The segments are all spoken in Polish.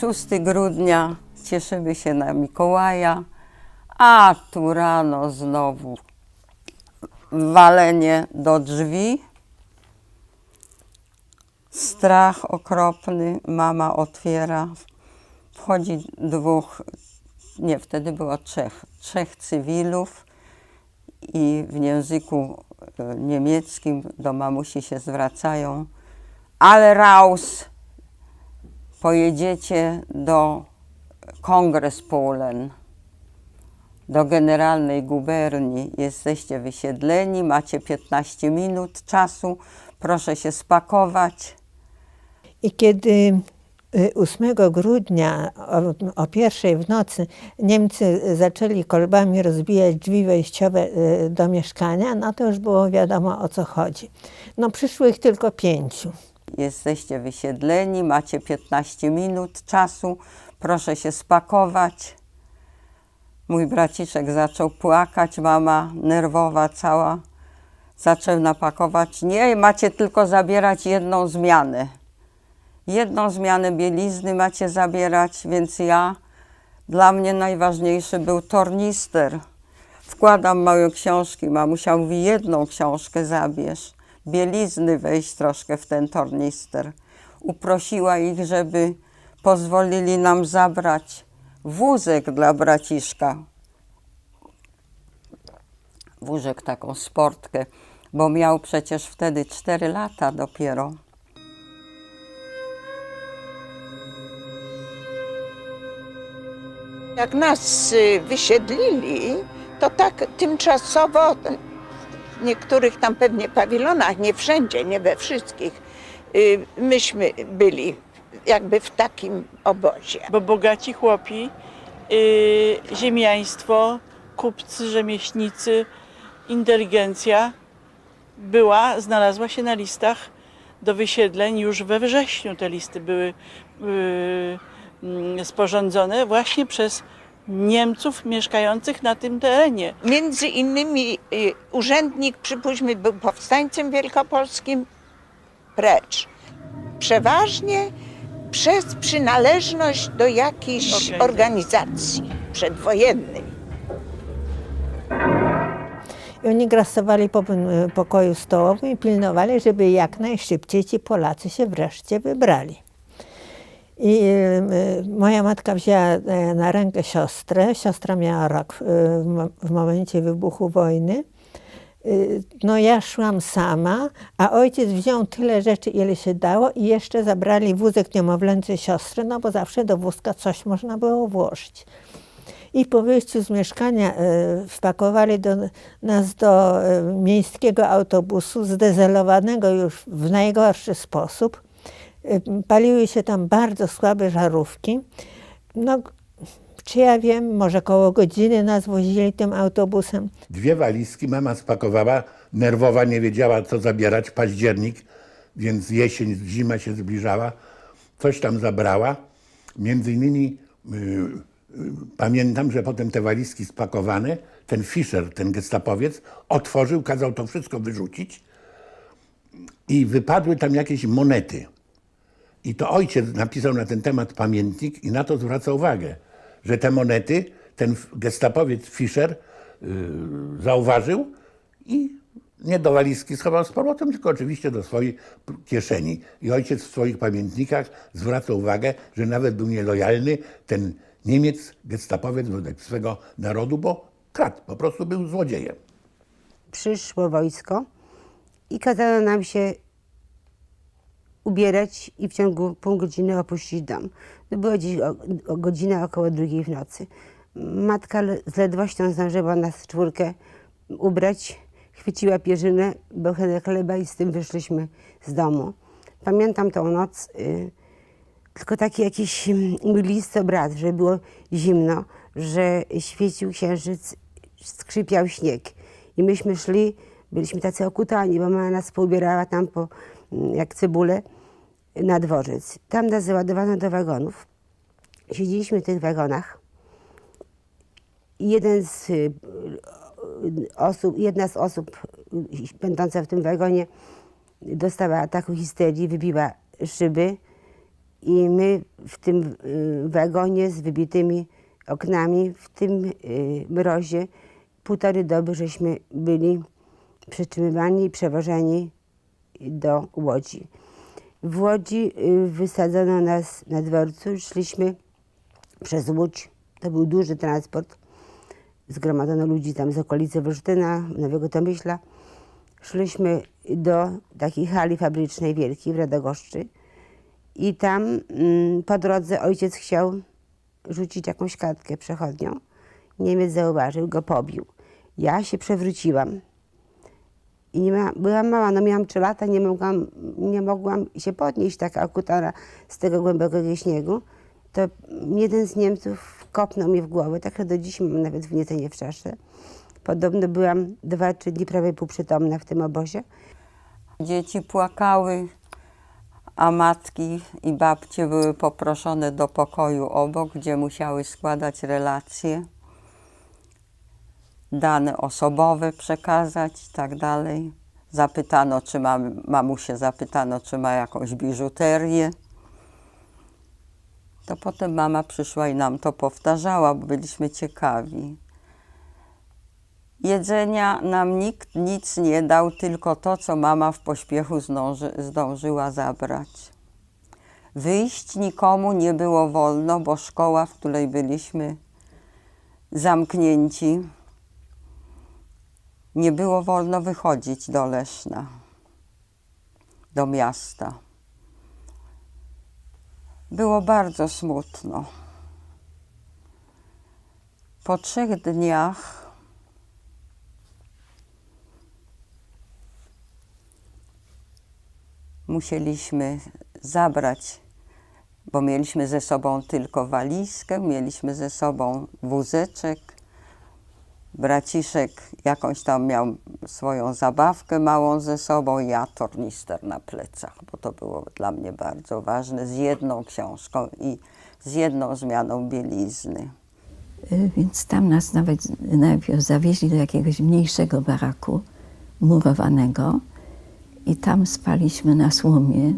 6 grudnia cieszymy się na Mikołaja, a tu rano znowu walenie do drzwi. Strach okropny, mama otwiera, wchodzi dwóch, nie, wtedy było trzech, trzech cywilów i w języku e, niemieckim do mamusi się zwracają, ale raus, pojedziecie do Kongres Polen, do generalnej guberni. Jesteście wysiedleni, macie 15 minut czasu, proszę się spakować. I kiedy y, 8 grudnia o, o pierwszej w nocy Niemcy zaczęli kolbami rozbijać drzwi wejściowe y, do mieszkania, no to już było wiadomo o co chodzi. No przyszło ich tylko pięciu. Jesteście wysiedleni, macie 15 minut czasu, proszę się spakować. Mój braciszek zaczął płakać, mama nerwowa cała zaczął napakować. Nie, macie tylko zabierać jedną zmianę. Jedną zmianę bielizny macie zabierać, więc ja, dla mnie najważniejszy był tornister. Wkładam małe książki, mamusia mówi, jedną książkę zabierz. Bielizny wejść troszkę w ten tornister. Uprosiła ich, żeby pozwolili nam zabrać wózek dla braciszka. Wózek, taką sportkę, bo miał przecież wtedy 4 lata dopiero. Jak nas y, wysiedlili, to tak tymczasowo w niektórych tam pewnie pawilonach, nie wszędzie, nie we wszystkich, y, myśmy byli jakby w takim obozie. bo bogaci chłopi, y, ziemiaństwo, kupcy, rzemieślnicy, inteligencja była, znalazła się na listach do wysiedleń już we wrześniu. Te listy były y, mm, sporządzone właśnie przez Niemców mieszkających na tym terenie. Między innymi y, urzędnik, przypuśćmy, był powstańcem wielkopolskim, precz. Przeważnie przez przynależność do jakiejś Organizacji. organizacji przedwojennej. I oni grasowali po y, pokoju stołowym i pilnowali, żeby jak najszybciej ci Polacy się wreszcie wybrali. I y, y, moja matka wzięła y, na rękę siostrę. Siostra miała rok w mo- w momencie wybuchu wojny. Y, No ja szłam sama, a ojciec wziął tyle rzeczy, ile się dało i jeszcze zabrali wózek niemowlęcy siostry, no bo zawsze do wózka coś można było włożyć. I po wyjściu z mieszkania e, wpakowali do, nas do e, miejskiego autobusu, zdezelowanego już w najgorszy sposób. E, Paliły się tam bardzo słabe żarówki. No, czy ja wiem, może koło godziny nas wozili tym autobusem. Dwie walizki mama spakowała, nerwowa, nie wiedziała co zabierać, październik, więc jesień, zima się zbliżała. Coś tam zabrała. Między innymi y, y, pamiętam, że potem te walizki spakowane, ten Fischer, ten gestapowiec, otworzył, kazał to wszystko wyrzucić i wypadły tam jakieś monety. I to ojciec napisał na ten temat pamiętnik i na to zwraca uwagę, że te monety ten gestapowiec Fischer yy, zauważył i nie do walizki schował z powrotem, tylko oczywiście do swojej kieszeni. I ojciec w swoich pamiętnikach zwraca uwagę, że nawet był nielojalny ten Niemiec, gestapowiec wobec swego narodu, bo kradł, po prostu był złodziejem. przyszło wojsko i kazano nam się ubierać i w ciągu pół godziny opuścić dom. To była dziś o, o godzina około drugiej w nocy. Matka z ledwością zdążyła nas czwórkę ubrać, chwyciła pierzynę, bochenek chleba i z tym wyszliśmy z domu. Pamiętam tą noc, y, tylko taki jakiś mm, mglisty obraz, że było zimno, że świecił księżyc, skrzypiał śnieg. I myśmy szli, byliśmy tacy okutani, bo mama nas poubierała tam po, mm, jak cebulę na dworzec. Tam nas załadowano do wagonów. Siedzieliśmy w tych wagonach. Jeden z y, osób, jedna z osób y, będąca w tym wagonie dostała ataku histerii, wybiła szyby I my w tym y, wagonie z wybitymi oknami, w tym mrozie, półtorej doby żeśmy byli przytrzymywani i przewożeni do Łodzi. W Łodzi y, wysadzono nas na dworcu, szliśmy przez Łódź. To był duży transport. Zgromadzono ludzi tam z okolicy Wolsztyna, Nowego Tomyśla. Szliśmy do takiej hali fabrycznej wielkiej w Radogoszczy. I tam mm, po drodze ojciec chciał rzucić jakąś kartkę przechodnią. Niemiec zauważył, go pobił. Ja się przewróciłam. I ma, byłam mała, no miałam trzy lata, nie mogłam, nie mogłam się podnieść taka okutana z tego głębokiego śniegu. To jeden z Niemców kopnął mnie w głowę, także do dziś mam nawet wniecenie w czasze. Podobno byłam dwa, trzy dni prawie półprzytomna w tym obozie. Dzieci płakały, a matki i babcie były poproszone do pokoju obok, gdzie musiały składać relacje, dane osobowe przekazać i tak dalej. Zapytano, czy ma, mamusie zapytano, czy ma jakąś biżuterię. To potem mama przyszła i nam to powtarzała, bo byliśmy ciekawi. Jedzenia nam nikt nic nie dał, tylko to, co mama w pośpiechu zdąży, zdążyła zabrać. Wyjść nikomu nie było wolno, bo szkoła, w której byliśmy zamknięci, nie było wolno wychodzić do Leszna, do miasta. Było bardzo smutno. Po trzech dniach musieliśmy zabrać, bo mieliśmy ze sobą tylko walizkę, mieliśmy ze sobą wózeczek. Braciszek jakąś tam miał swoją zabawkę małą ze sobą, ja tornister na plecach, bo to było dla mnie bardzo ważne, z jedną książką i z jedną zmianą bielizny. Y, Więc tam nas nawet najpierw zawieźli do jakiegoś mniejszego baraku murowanego i tam spaliśmy na słomie.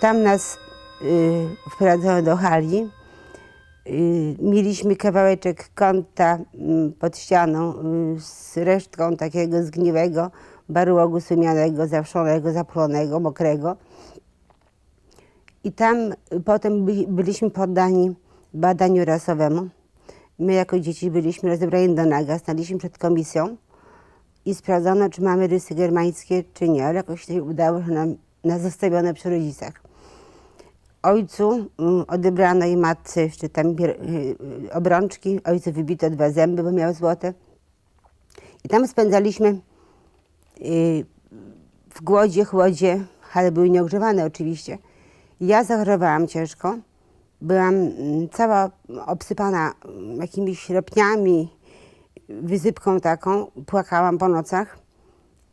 Tam nas y, wprowadzono do hali. Y, mieliśmy kawałeczek kąta mm, pod ścianą y, z resztką takiego zgniłego barłogu sumianego, zawszonego, zaplonego, mokrego. I tam y, potem byli, byliśmy poddani badaniu rasowemu. My jako dzieci byliśmy rozebrani do naga, staliśmy przed komisją i sprawdzono, czy mamy rysy germańskie, czy nie, ale jakoś się udało, że nam, nas zostawiono przy rodzicach. Ojcu mm, odebrano i matce jeszcze tam y, y, obrączki, ojcu wybito dwa zęby, bo miał złote. I tam spędzaliśmy y, w głodzie, chłodzie, ale były nieogrzewane oczywiście. Ja zachorowałam ciężko. Byłam mm, cała obsypana mm, jakimiś ropniami, wysypką taką. Płakałam po nocach.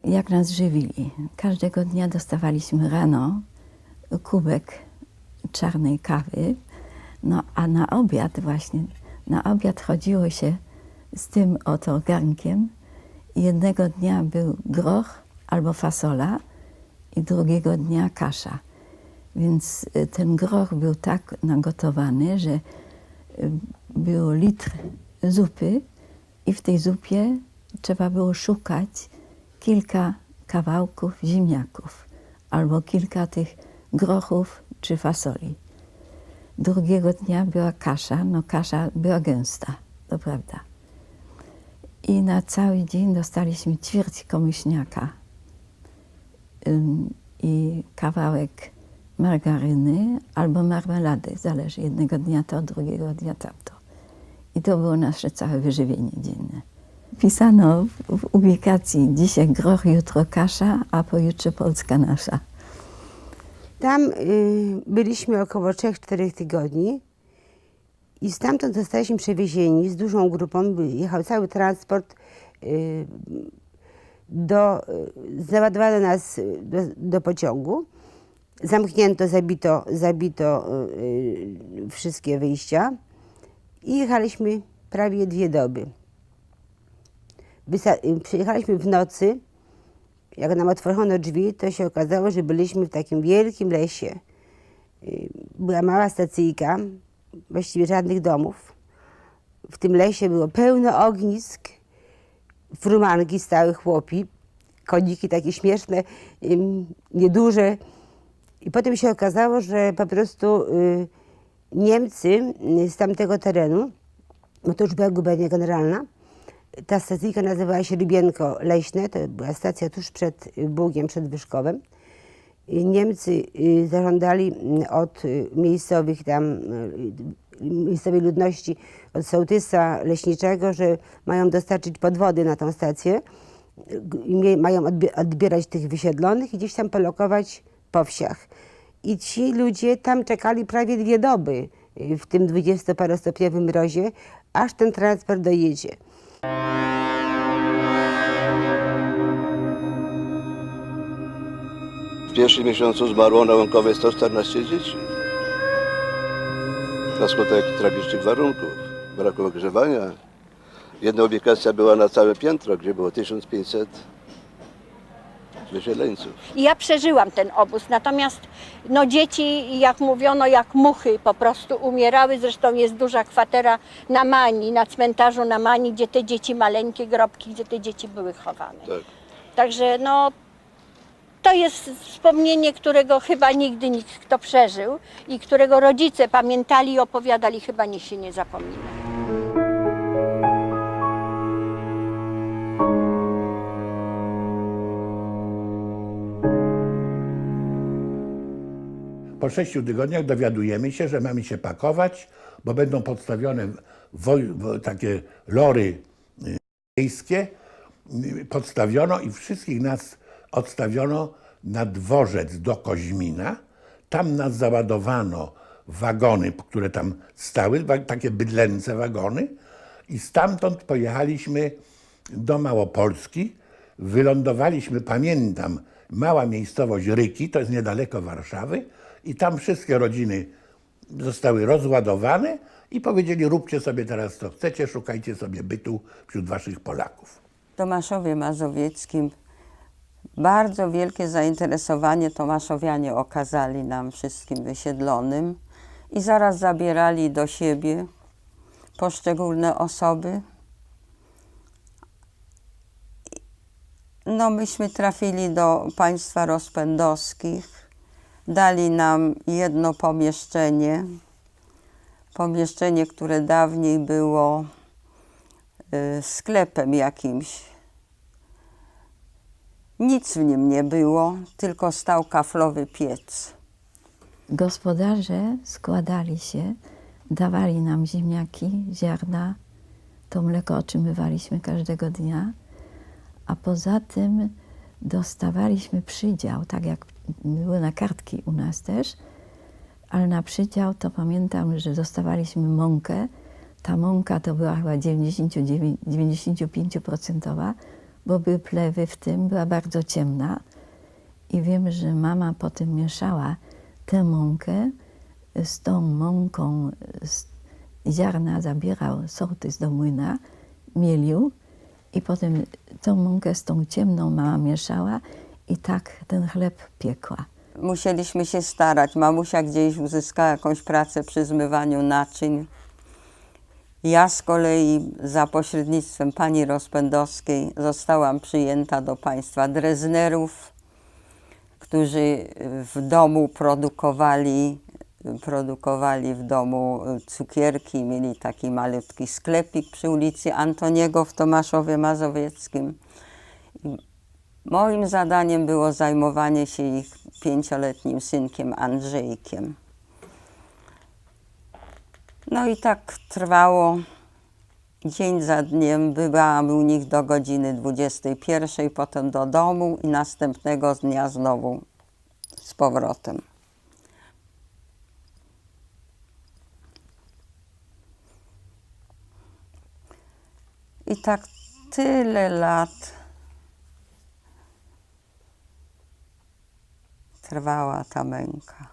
Jak nas żywili? Każdego dnia dostawaliśmy rano kubek czarnej kawy, no a na obiad właśnie, na obiad chodziło się z tym oto garnkiem. Jednego dnia był groch albo fasola i drugiego dnia kasza. Więc y, ten groch był tak nagotowany, że y, był litr zupy i w tej zupie trzeba było szukać kilka kawałków ziemniaków albo kilka tych grochów czy fasoli. Drugiego dnia była kasza, no kasza była gęsta, to prawda. I na cały dzień dostaliśmy ćwierć komiśniaka ym, i kawałek margaryny albo marmelady, zależy. Jednego dnia to, drugiego dnia tamto. I to było nasze całe wyżywienie dzienne. Pisano w, w ubikacji dzisiaj groch, jutro kasza, a pojutrze Polska nasza. Tam y, byliśmy około 3-4 tygodni I stamtąd zostaliśmy przewiezieni z dużą grupą, jechał cały transport. y, Do, y, załadowano nas do, do pociągu. Zamknięto, zabito, zabito wszystkie wyjścia i jechaliśmy prawie dwie doby. Wysa- przyjechaliśmy w nocy. Jak nam otworzono drzwi, to się okazało, że byliśmy w takim wielkim lesie. Y, Była mała stacyjka, właściwie żadnych domów. W tym lesie było pełno ognisk, frumanki stały chłopi, koniki takie śmieszne, nieduże. I potem się okazało, że po prostu y, Niemcy z tamtego terenu, bo to już była gubernia generalna, ta stacyjka nazywała się Rybienko Leśne, to była stacja tuż przed Bugiem, przed Wyszkowem. Niemcy y, zażądali y, od y, miejscowych tam, y, miejscowej ludności, od sołtysa leśniczego, że mają dostarczyć podwody na tą stację mają odbie- odbierać tych wysiedlonych i gdzieś tam polokować po wsiach. I ci ludzie tam czekali prawie dwie doby w tym dwudziestoparostopniowym mrozie, aż ten transport dojedzie. W pierwszym miesiącu zmarło na Łąkowie 114 dzieci. Na skutek tragicznych warunków, braku ogrzewania. Jedna ubikacja była na całe piętro, gdzie było 1500 wysiedleńców. I ja przeżyłam ten obóz, natomiast no dzieci, jak mówiono, jak muchy po prostu umierały. Zresztą jest duża kwatera na Mani, na cmentarzu na Mani, gdzie te dzieci, maleńkie grobki, gdzie te dzieci były chowane. Tak. Także no, to jest wspomnienie, którego chyba nigdy nikt, kto przeżył i którego rodzice pamiętali i opowiadali, chyba nikt się nie zapomina. Po sześciu tygodniach dowiadujemy się, że mamy się pakować, bo będą podstawione takie lory y, miejskie. Podstawiono i wszystkich nas odstawiono na dworzec do Koźmina. Tam nas załadowano wagony, które tam stały, takie bydlęce wagony. I stamtąd pojechaliśmy do Małopolski. Wylądowaliśmy, pamiętam, mała miejscowość Ryki, to jest niedaleko Warszawy. I tam wszystkie rodziny zostały rozładowane i powiedzieli, róbcie sobie teraz co chcecie, szukajcie sobie bytu wśród waszych Polaków. Tomaszowie Mazowieckim bardzo wielkie zainteresowanie Tomaszowianie okazali nam wszystkim wysiedlonym i zaraz zabierali do siebie poszczególne osoby. No myśmy trafili do państwa rozpędowskich. Dali nam jedno pomieszczenie. Pomieszczenie, które dawniej było y, sklepem jakimś. Nic w nim nie było, tylko stał kaflowy piec. Gospodarze składali się, dawali nam ziemniaki, ziarna, to mleko otrzymywaliśmy każdego dnia, a poza tym dostawaliśmy przydział, tak jak były na kartki u nas też, ale na przydział to pamiętam, że dostawaliśmy mąkę. Ta mąka to była chyba 99 95%, bo były plewy w tym, była bardzo ciemna. I wiem, że mama potem mieszała tę mąkę z tą mąką z ziarna zabierał sołtys do młyna, mielił i potem tą mąkę z tą ciemną mama mieszała i tak ten chleb piekła. Musieliśmy się starać. Mamusia gdzieś uzyskała jakąś pracę przy zmywaniu naczyń. Ja z kolei za pośrednictwem pani Rozpędowskiej zostałam przyjęta do państwa Dreznerów, którzy w domu produkowali, produkowali w domu cukierki. Mieli taki malutki sklepik przy ulicy Antoniego w Tomaszowie Mazowieckim. Moim zadaniem było zajmowanie się ich pięcioletnim synkiem Andrzejkiem. No i tak trwało dzień za dniem. Bywałam u nich do godziny 21, potem do domu i następnego dnia znowu z powrotem. I tak tyle lat. Trwała ta męka.